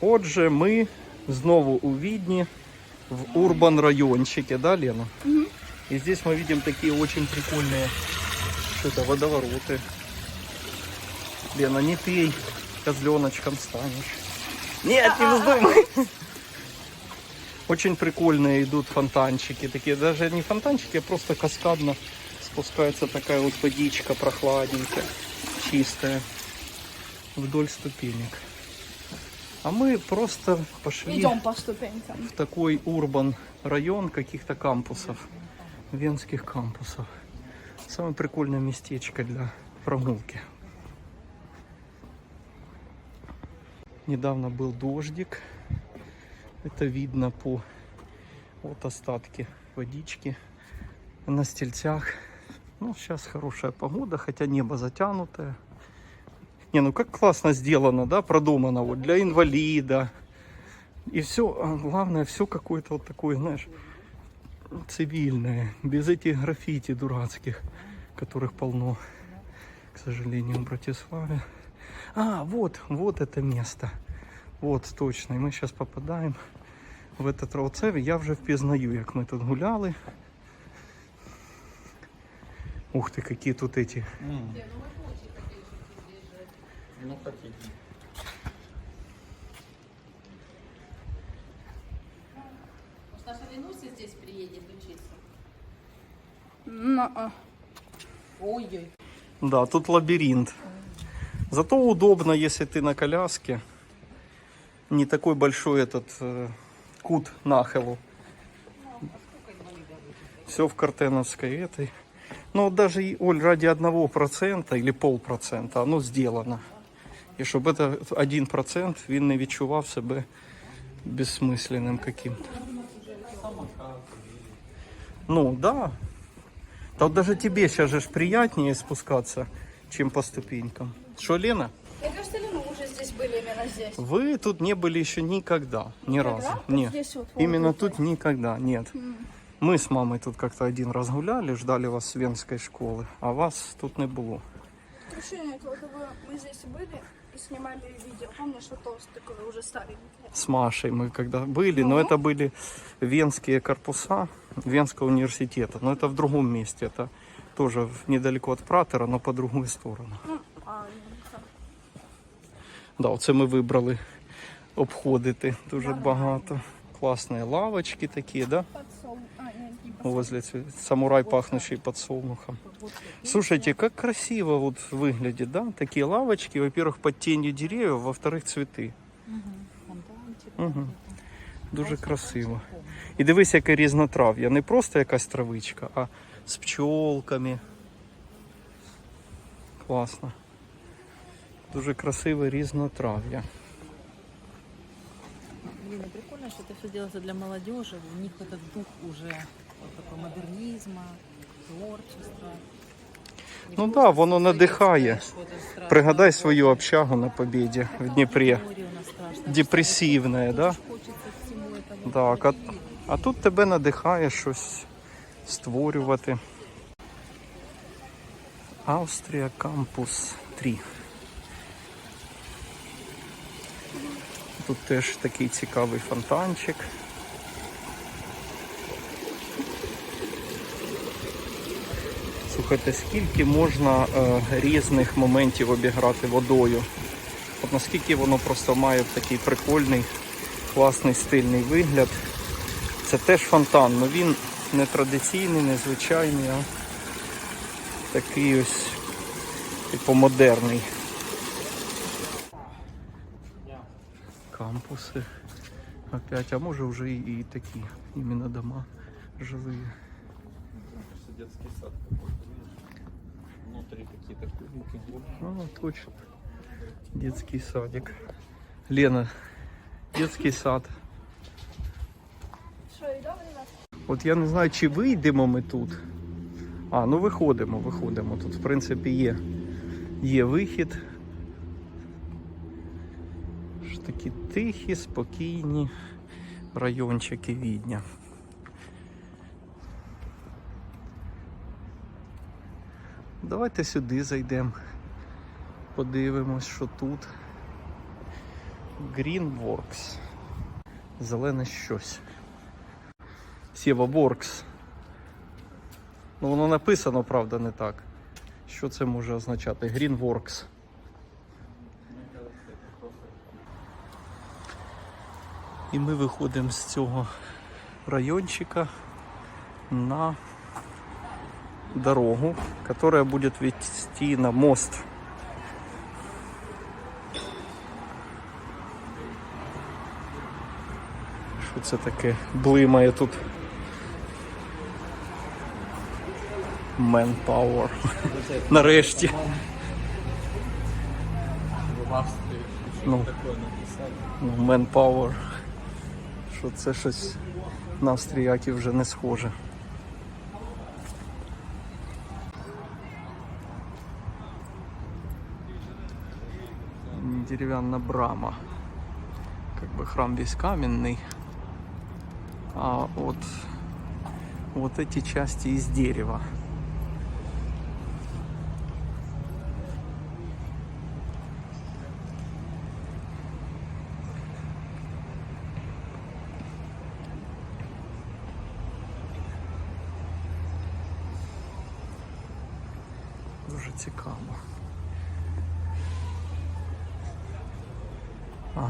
Отже, ми знову у Відні в урбан райончике, да, Лена? И здесь мы видим такие очень прикольные что-то водовороты. Лена, не пей, козленочком станешь. Нет, не вздумай. Очень прикольные идут фонтанчики. Такие даже не фонтанчики, а просто каскадно спускается такая вот водичка прохладненькая, чистая вдоль ступенек. А мы просто пошли Идем по ступенькам. в такой урбан район каких-то кампусов, венских кампусов. Самое прикольное местечко для прогулки. Недавно был дождик. Это видно по вот остатки водички на стельцах. Ну, сейчас хорошая погода, хотя небо затянутое. Не, ну как классно сделано, да, продумано вот для инвалида. И все, главное, все какое-то вот такое, знаешь, цивильное, без этих граффити дурацких, которых полно, к сожалению, в Братиславе. А, вот, вот это место. Вот, точно. И мы сейчас попадаем в этот роуцев. Я вже впізнаю, як ми тут гуляли. Ух ты, какие тут эти. Ну, хотите. Может, наша Ленуся здесь приедет учиться? Ну, а. Ой-ой. Да, тут лабиринт. Зато удобно, если ты на коляске. Не такой большой этот э, кут нахилу. Все в картеновской этой. Но вот даже, Оль, ради одного процента или полпроцента оно сделано. І щоб это один процент він не відчував себе безсмисленним каким-то. Ну, да. Да вот даже тебе сейчас же ж приятнее спускаться, чем по ступенькам. Что, Лена? Мне кажется, ли мы уже здесь были именно здесь? Вы тут не были еще никогда, ни разу. Тут Нет. здесь вот, Именно вот тут никогда, нет. Мы с мамой тут как-то один раз гуляли, ждали вас с венской школы, а вас тут не было. Ощущение, как будто бы мы здесь были и снимали видео. Помнишь, вот толст такой уже старенький? С Машей мы когда были, но это были венские корпуса Венского университета. Но это в другом месте, это тоже в- недалеко от Пратера, но по другую сторону. А, ну, так. Да, оце ми вибрали обходити дуже багато. Класні лавочки такі, да? Возле цве- самурай, пахнущий подсолнухом. Слушайте, как красиво вот выглядит, да? Такие лавочки, во-первых, под тенью деревьев, во-вторых, цветы. Фонтанчик. Угу. Дуже красиво. І дивись, яке різнотрав'я. Не просто якась травичка, а з пчолками. Класно. Дуже красиве різнотрав'я. Блин, и прикольно, что это все делается для молодежи. У них этот дух уже вот такой модернизма, творчества. Ну просто да, воно надихає. Пригадай свою общагу на Побєді в Дніпрі. Депресивне, да? Так, а, а тут тебе надихає щось створювати. Австрія Кампус 3. Тут теж такий цікавий фонтанчик. Слухайте, скільки можна е, різних моментів обіграти водою. От наскільки воно просто має такий прикольний, класний стильний вигляд. Це теж фонтан, але він не традиційний, не звичайний, а такий ось типу модерний. Кампуси. Опять, а може вже і, такі іменно дома жилые. детский сад какой-то? Внутри какие-то кубики. А, точно. Детский садик. Лена, детский сад. Что, идем, ребят? От я не знаю, чи вийдемо ми тут. А, ну виходимо, виходимо. Тут, в принципі, є, є вихід. Ж такі тихі, спокійні райончики Відня. Давайте сюди зайдемо. Подивимось, що тут. Greenworks. Зелене щось. Сєва Works. Ну, воно написано, правда, не так. Що це може означати? Greenworks. І ми виходимо з цього райончика на дорогу, которая будет вести на мост. Що це таке блимає тут? Manpower. Нарешті. В Австрии Ну. такое написали. Ну, Manpower. Що це щось на австріяків вже не схоже. М, Деревянная брама. Как бы храм весь каменный. А вот, вот эти части из дерева.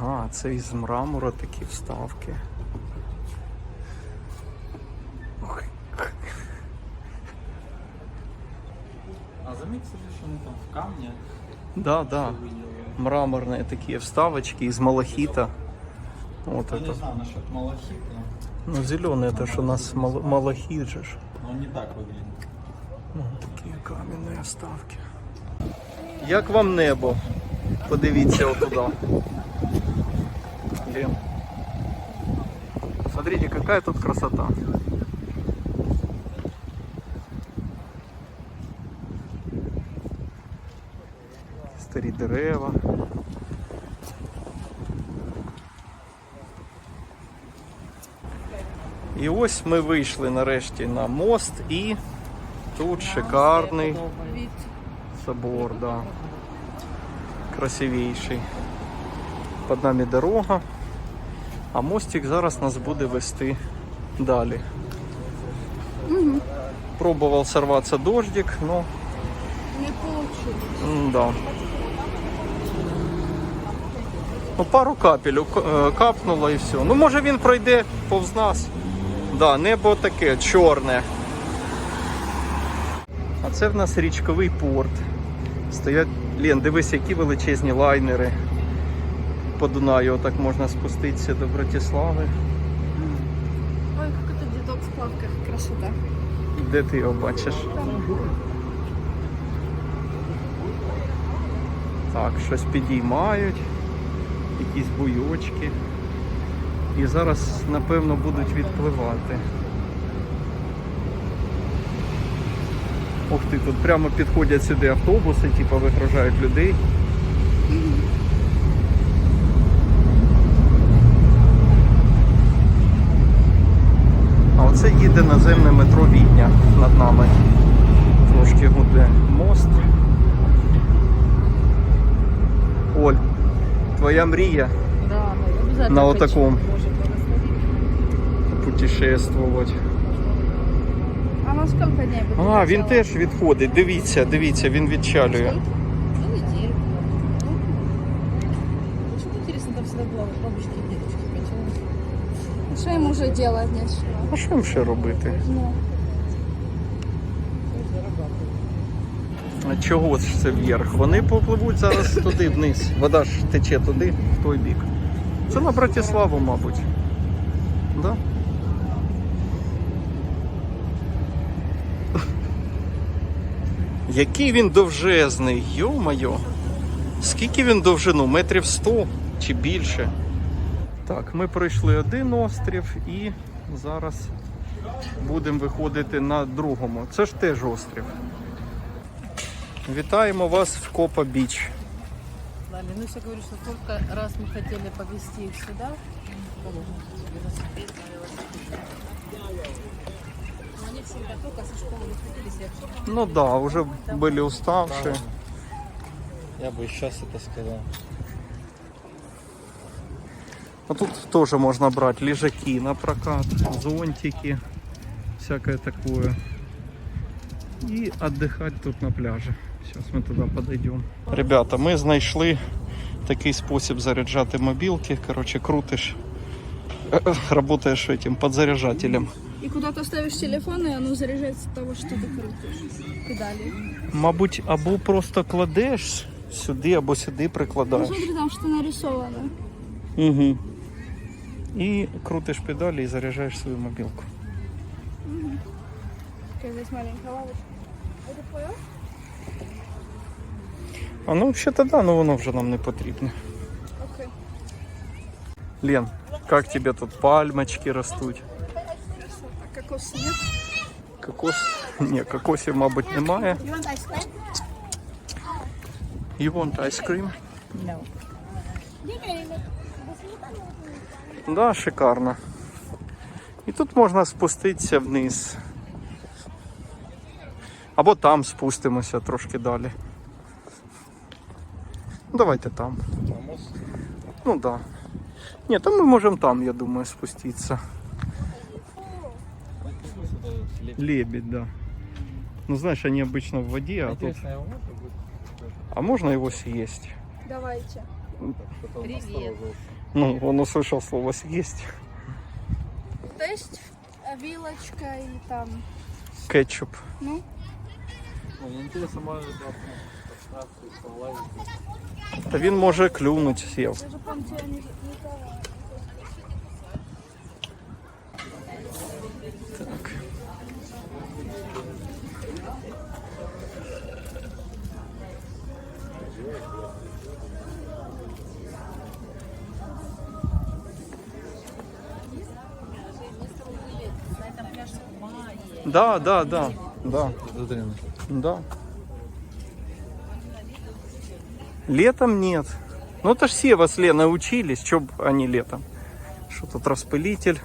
Ага, це із мрамора такі вставки. Ох, А заметили, что они там в камне Да, да. всё выделали? Мраморные такие вставочки из малахита. Вот Я не это. знаю насчет малахита, Ну, зеленый это ж у нас мал- малахит же. ж. но он не так выглядит. Ну, такі кам'яні оставки. Як вам небо? Подивіться отуда. Лен. Смотрите, какая тут красота. Старі дерева. І ось ми вийшли нарешті на мост і тут шикарний Вид. собор, да. Красивейший. Под нами дорога. А мостик зараз нас буде вести далі. Пробував сорватися дождик, но Не получилось. да. Ну, пару капель е, капнуло і все. Ну, може він пройде повз нас. Да, небо таке чорне. А це в нас річковий порт. Стоять. Лен, дивись, які величезні лайнери. По Дунаю отак можна спуститися до Братислави. Ой, как это дедок в плавках. Красота. Де ти його бачиш? Так, щось підіймають, якісь буйочки. І зараз, напевно, будуть відпливати. Ух ти, тут прямо підходять сюди автобуси, типу вигружають людей. А оце їде наземне метро Відня над нами. Трошки гуде мост. Оль, твоя мрія Да, ну, На благослови. путешествувати. А на дней будет? А, він теж відходить. Дивіться, дивіться, він відчалює. Уже делать нечего? А що їм ще робити? Ну, А чого ж це вверх? Вони попливуть зараз туди вниз. Вода ж тече туди, в той бік. Це на Братиславу, мабуть. Да? Який він довжезний, йо-моє. Скільки він довжину? Метрів 100 чи більше. Так, ми пройшли один острів і зараз будемо виходити на другому. Це ж теж острів. Вітаємо вас в Копа Біч. Ладно, ну я говорю, что сколько раз мы хотели повезти их сюда, положим, велосипед, на велосипед. Но они всегда только со школы выходили себе вообще. Ну да, уже были уставшие. Я бы сейчас это сказал. А тут тоже можно брать лежаки на прокат, зонтики, всякое такое. И отдыхать тут на пляже. Сейчас мы туда подойдем. Ребята, ми знайшли такий спосіб заряджати мобілки. Короче, крутиш, работаешь этим подзаряжателем. И куда ты ставишь телефон, и оно заряжается от того, что ты крутишь. Педали. Мабуть, або просто кладеш сюди, або сюди Ну, прикладаєш. смотри, там что нарисовано. Угу. І крутиш педалі і заряджаєш свою мобілку. Какая здесь маленькая лавочка. Это твое? А ну взагалі да, но воно вже нам не потрібне. Окей. Лен, як тебе тут пальмочки ростуть? А кокос нет? Кокос? Ні, кокосів, мабуть, немає. You want ice cream? You want ice cream? No. Да, шикарно. І тут можна спуститися вниз. Або там спустимося трошки далі. Ну, Давайте там. Ну да. Ні, то ми можемо там, я думаю, спуститися. Лебедь, да. Ну знаешь, они обычно в воде, а тут... А можно его съесть? Давайте. Что-то Ну, он услышал слово "съесть". То есть э, вилочка и там... Кетчуп. Ну? Ой, ну, интересно, може Та він може клюнуть з'їв. Так. Да, да, да. Да, да. Летом нет. Ну это ж Сева с Леной учились, что они летом. Что тут распылитель.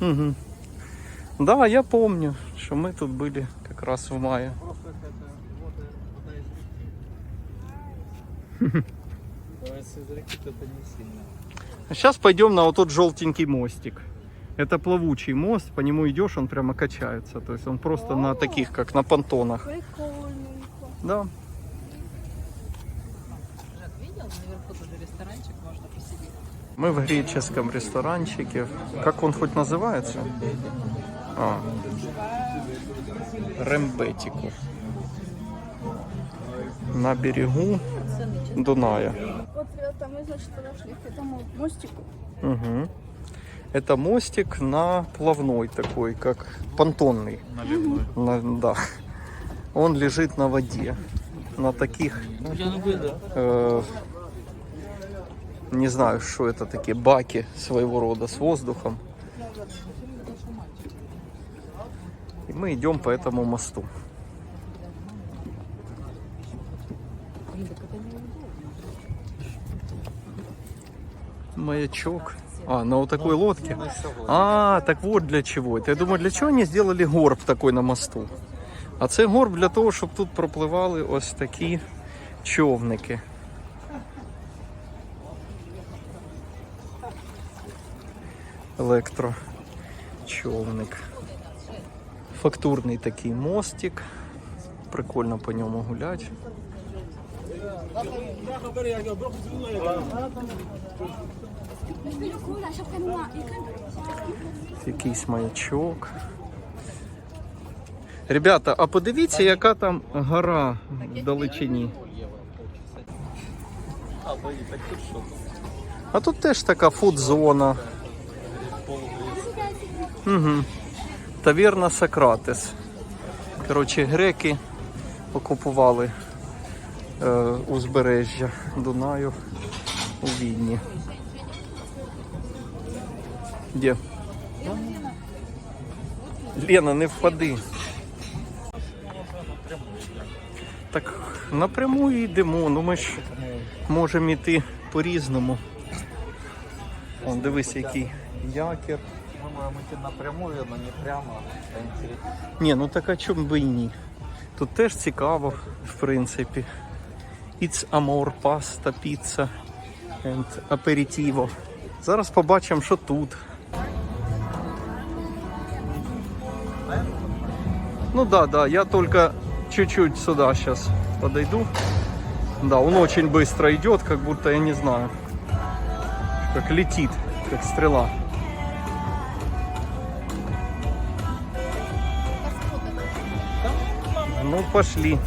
Угу. Да, я помню, что мы тут были как раз в мае. Сильно. А сейчас пойдем на вот тот желтенький мостик. Это плавучий мост, по нему идешь, он прямо качается. То есть он просто на таких, как на понтонах. Прикольненько. Да. Жак, видел? Наверху тоже ресторанчик, можно посидеть. Мы в греческом ресторанчике. Как он хоть называется? А. Рембетику. На берегу. Дуная. Вот, ребята, мы, значит, подошли к этому мостику. Угу. Это мостик на плавной такой, как понтонный. Наливной. На- да. Он лежит на воде. На таких, э, не знаю, что это такие, баки своего рода с воздухом. И мы идем по этому мосту. Маячок. А, на вот такой лодке. А, так вот для чего. Я думаю, для чого вони зробили горб такой на мосту? А це горб для того, щоб тут пропливали ось такі човники. Електрочовник. Фактурний такий мостик. Прикольно по ньому гуляти. Якийсь маячок. Ребята, а подивіться, яка там гора в далечині. А, тут теж така фуд-зона. Угу. Тавірна Сократес. Коротше, греки окупували е, узбережжя Дунаю у Відні. Де? Лена, не впади. Так напряму йдемо. Ну ми ж можемо йти по-різному. Вон, дивись, який якір. Мы можем идти напрямую, но не прямо. А. Ні, ну так а чому би і ні? Тут теж цікаво, в принципі. It's amor, pasta, pizza. and аперитиво. Зараз побачимо, що тут. Ну да, да, я только чуть-чуть сюда сейчас подойду. Да, он очень быстро идет, как будто я не знаю. Как летит, как стрела. Ну, пошли.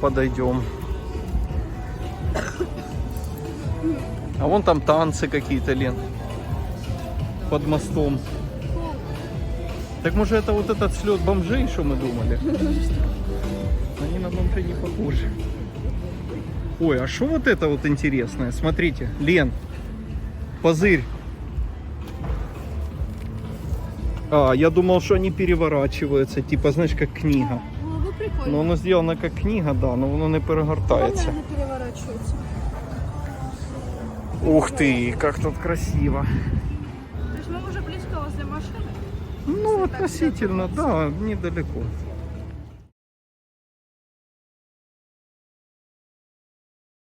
Подойдем. А вон там танцы какие-то, Лен. Под мостом. Так может это вот этот слет бомжей, что мы думали? Они на бомжей не похожи. Ой, а что вот это вот интересное? Смотрите, Лен, позырь. А, я думал, что они переворачиваются, типа, знаешь, как книга. Було би прикольно. Ну, воно зроблено як книга, да, но воно не перегортається. Головне, не переворачується. Ух ты, как тут красиво. Ну, относительно, да, недалеко.